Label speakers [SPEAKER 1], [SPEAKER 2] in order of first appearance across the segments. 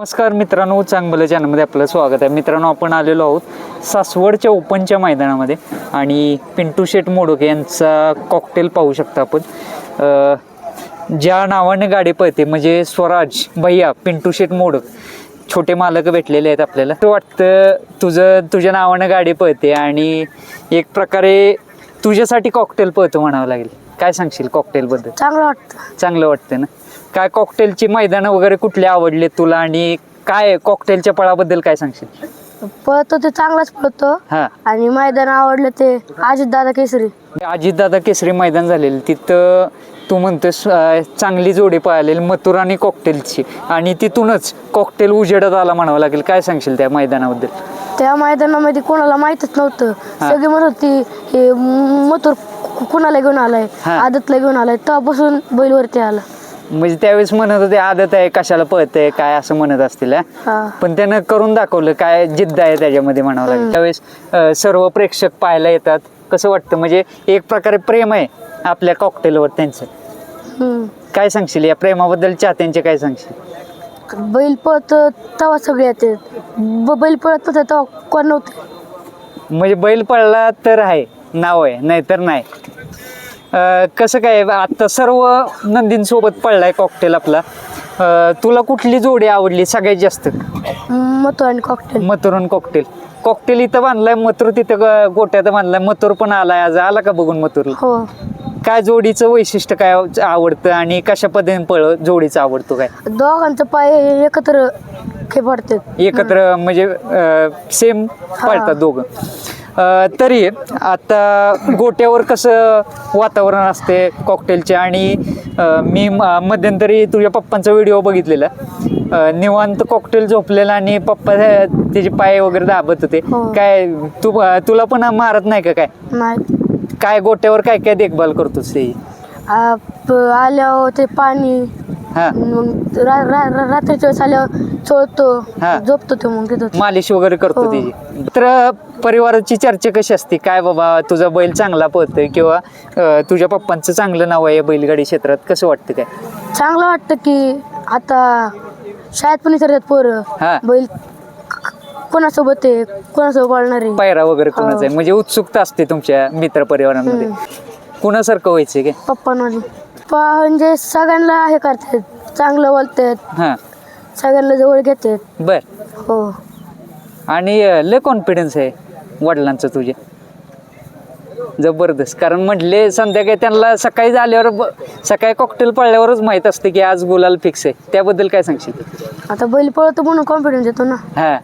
[SPEAKER 1] नमस्कार मित्रांनो चांगलं चॅनलमध्ये आपलं स्वागत आहे. मित्रांनो आपण आलेलो आहोत सासवडच्या ओपनच्या मैदानामध्ये आणि पिंटू शेट मोडक यांचा कॉकटेल पाहू शकता आपण. ज्या नावाने गाडी पळते म्हणजे स्वराज भैया पिंटू शेट मोडक छोटे मालक भेटलेले आहेत आपल्याला. असं वाटतं तुझं तुझ्या नावानं गाडी पळते आणि एक प्रकारे तुझ्यासाठी कॉकटेल पळतो म्हणावं लागेल. काय सांगशील कॉकटेलबद्दल
[SPEAKER 2] चांगलं वाटतं.
[SPEAKER 1] चांगलं वाटतं ना? काय कॉकटेलची मैदानं वगैरे कुठले आवडले तुला आणि काय कॉकटेलच्या पळाबद्दल काय सांगशील?
[SPEAKER 2] पळतो ते चांगलाच पळतो.
[SPEAKER 1] हा.
[SPEAKER 2] आणि मैदान आवडलं ते अजित दादा केसरी
[SPEAKER 1] अजितदादा केसरी मैदान झालेलं. तिथं तू म्हणतोस अं, चांगली जोडी पळालेली मथुर आणि कॉकटेलची आणि तिथूनच कॉकटेल उजेडत आला म्हणावं लागेल. काय सांगशील त्या मैदानाबद्दल?
[SPEAKER 2] त्या मैदानामध्ये कोणाला माहीतच नव्हतं. सगळी म्हणत होती हे मथुर कुणाला घेऊन आलाय?
[SPEAKER 1] हा.
[SPEAKER 2] आदतला घेऊन आलाय. तेव्हापासून बैलवरती आला.
[SPEAKER 1] म्हणजे त्यावेळेस म्हणत होते आदत आहे कशाला पळतंय काय असं म्हणत असतील हा?
[SPEAKER 2] हा.
[SPEAKER 1] पण त्यानं करून दाखवलं काय जिद्द आहे त्याच्यामध्ये म्हणावं लागेल. त्यावेळेस अं, सर्व प्रेक्षक पाहायला येतात. कसं वाटतं? म्हणजे एक प्रकारे प्रेम आहे आपल्या कॉकटेलवर त्यांचं.
[SPEAKER 2] हम्म.
[SPEAKER 1] काय सांगशील? या प्रेमाबद्दल चाहत्यांचे काय सांगशील?
[SPEAKER 2] बैल पळत तेव्हा सगळे येते. ब- बैल पळत नव्हतं तेव्हा कोण नव्हते?
[SPEAKER 1] म्हणजे बैल पडला तर आहे नाव आहे नाहीतर नाही. अं, कसं काय आता सर्व नंदींसोबत पडलाय कॉकटेल आपला. अं, तुला कुठली जोडी आवडली सगळ्यात जास्त?
[SPEAKER 2] मथुर आणि कॉकटेल
[SPEAKER 1] मथुरन कॉकटेल कॉकटेल इथं बांधलाय मथुर तिथं ग- गोट्यात बांधलाय मथुर पण आलाय आज. आला का बघून मथुरला?
[SPEAKER 2] हो.
[SPEAKER 1] काय जोडीचं वैशिष्ट्य काय आवडतं आणि कशा पद्धतीने पळ जोडीचं आवडतो काय?
[SPEAKER 2] दोघांचं पाय एकत्र
[SPEAKER 1] एकत्र म्हणजे सेम पळतात दोघं. तरी आता गोट्यावर कसं वातावरण असते कॉकटेलचे आणि मी मध्यंतरी तुझ्या पप्पांचा व्हिडिओ बघितलेला. निवांत कॉकटेल झोपलेला आणि पप्पा त्याचे पाय वगैरे दाबत होते.
[SPEAKER 2] हो.
[SPEAKER 1] काय तू तुला पण मारत नाही का काय? काय गोट्यावर काय काय देखभाल करतोस ते?
[SPEAKER 2] आल्यावर ते पाणी
[SPEAKER 1] हा.
[SPEAKER 2] मग रा- रा- रा- रात्रीच्या वेळेस आल्यावर चोळतो
[SPEAKER 1] हा.
[SPEAKER 2] झोपतो ते मग तिथं.
[SPEAKER 1] मालिश वगैरे करतो
[SPEAKER 2] हो.
[SPEAKER 1] त्याची तर परिवाराची चर्चा कशी असते? काय बाबा तुझा बैल चांगला पळतोय किंवा अं, तुझ्या पप्पांचं चांगलं नाव आहे या बैलगाडी क्षेत्रात कसं वाटतं काय?
[SPEAKER 2] चांगलं वाटतं की आता शाळेत पण विचारतात पोरं.
[SPEAKER 1] हा.
[SPEAKER 2] बैल कोणासोबत आहे कोणासोबत पळणार आहे?
[SPEAKER 1] पायरा वगैरे कोणाचा आहे? म्हणजे उत्सुकता असते तुमच्या मित्र परिवारांमध्ये. कुणासारखं व्हायचं काय?
[SPEAKER 2] पप्पांवाली पप्पा म्हणजे सगळ्यांना हे करतात चांगलं बोलतात.
[SPEAKER 1] हां.
[SPEAKER 2] सगळ्यांना जवळ घेतात.
[SPEAKER 1] बर.
[SPEAKER 2] हो.
[SPEAKER 1] आणि अं, लय कॉन्फिडन्स आहे वडिलांचं तुझ्या जबरदस्त. कारण म्हटले संध्याकाळी त्यांना सकाळी झाल्यावर ब- सकाळी कॉकटेल पडल्यावरच माहीत असते की आज गुलाल फिक्स आहे. त्याबद्दल काय सांगशील?
[SPEAKER 2] आता बैल पळतो म्हणून कॉन्फिडन्स येतो ना.
[SPEAKER 1] हा.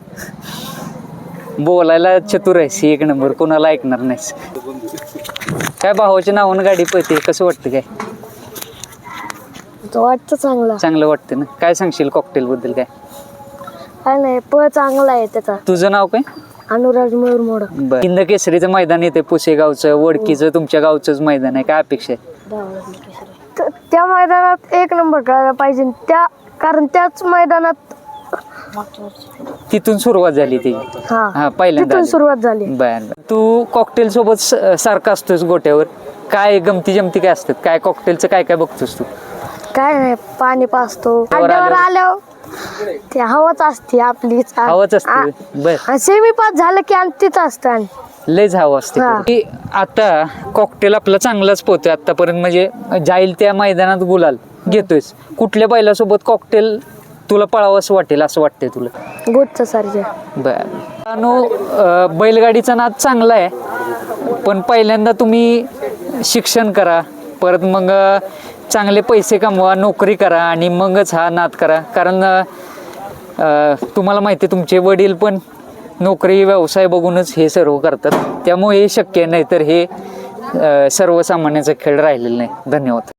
[SPEAKER 1] बोलायला चतुर आहेस एक नंबर. कोणाला ऐकणार नाहीस. काय भावाच्या नावानं गाडी पळते कसं वाटतं काय?
[SPEAKER 2] वाटतं चांगला.
[SPEAKER 1] चांगलं वाटतं ना. काय सांगशील कॉकटेल बद्दल काय?
[SPEAKER 2] काय नाही पळ चांगला आहे त्याचा.
[SPEAKER 1] तुझं नाव काय?
[SPEAKER 2] अनुराग मयूर मोडक.
[SPEAKER 1] बरं. हिंद केसरीचं मैदान येते पुसेगावचं वडकीचं तुमच्या गावचंच मैदान आहे. काय अपेक्षा आहे?
[SPEAKER 2] त्या मैदानात एक नंबर करायला पाहिजे त्या कारण त्याच मैदानात
[SPEAKER 1] तिथून सुरुवात झाली ती.
[SPEAKER 2] हा.
[SPEAKER 1] हा पहिल्यांदा
[SPEAKER 2] तिथून
[SPEAKER 1] आली.
[SPEAKER 2] सुरुवात झाली.
[SPEAKER 1] बर बर. तू कॉकटेल सोबत स- सारखा असतोस गोट्यावर. काय गमती जमती काय असतात? काय कॉकटेलचं काय काय बघतोस तू?
[SPEAKER 2] काय नाही पाणी पाचतो
[SPEAKER 1] वर
[SPEAKER 2] अड्ड्यावर
[SPEAKER 1] आल्यावर.
[SPEAKER 2] आल्यावर ते हवाच असते आपलीच
[SPEAKER 1] हवाच असते. बर.
[SPEAKER 2] सेमी पास झालं की आणि तिथं असतं आणि.
[SPEAKER 1] लयच हवं असते
[SPEAKER 2] हा.
[SPEAKER 1] की आता कॉकटेल आपला चांगलाच पोहतोय. आतापर्यंत म्हणजे जाईल त्या मैदानात गुलाल. घेतोयस कुठल्या बैलासोबत कॉकटेल तुला पळावंसं वाटेल असं वाटतंय तुला?
[SPEAKER 2] गोटचं सारखे
[SPEAKER 1] बर. अनु अं, बैलगाडीचा नाद चांगला आहे. पण पहिल्यांदा तुम्ही शिक्षण करा. परत मग अं, चांगले पैसे कमवा नोकरी करा आणि मगच हा नाद करा. कारण तुम्हाला माहिती आहे, तुमचे वडील पण नोकरी व्यवसाय बघूनच हे सर्व करतात. त्यामुळे हे शक्य नाही तर हे सर्वसामान्याचा खेळ राहिलेला नाही. धन्यवाद.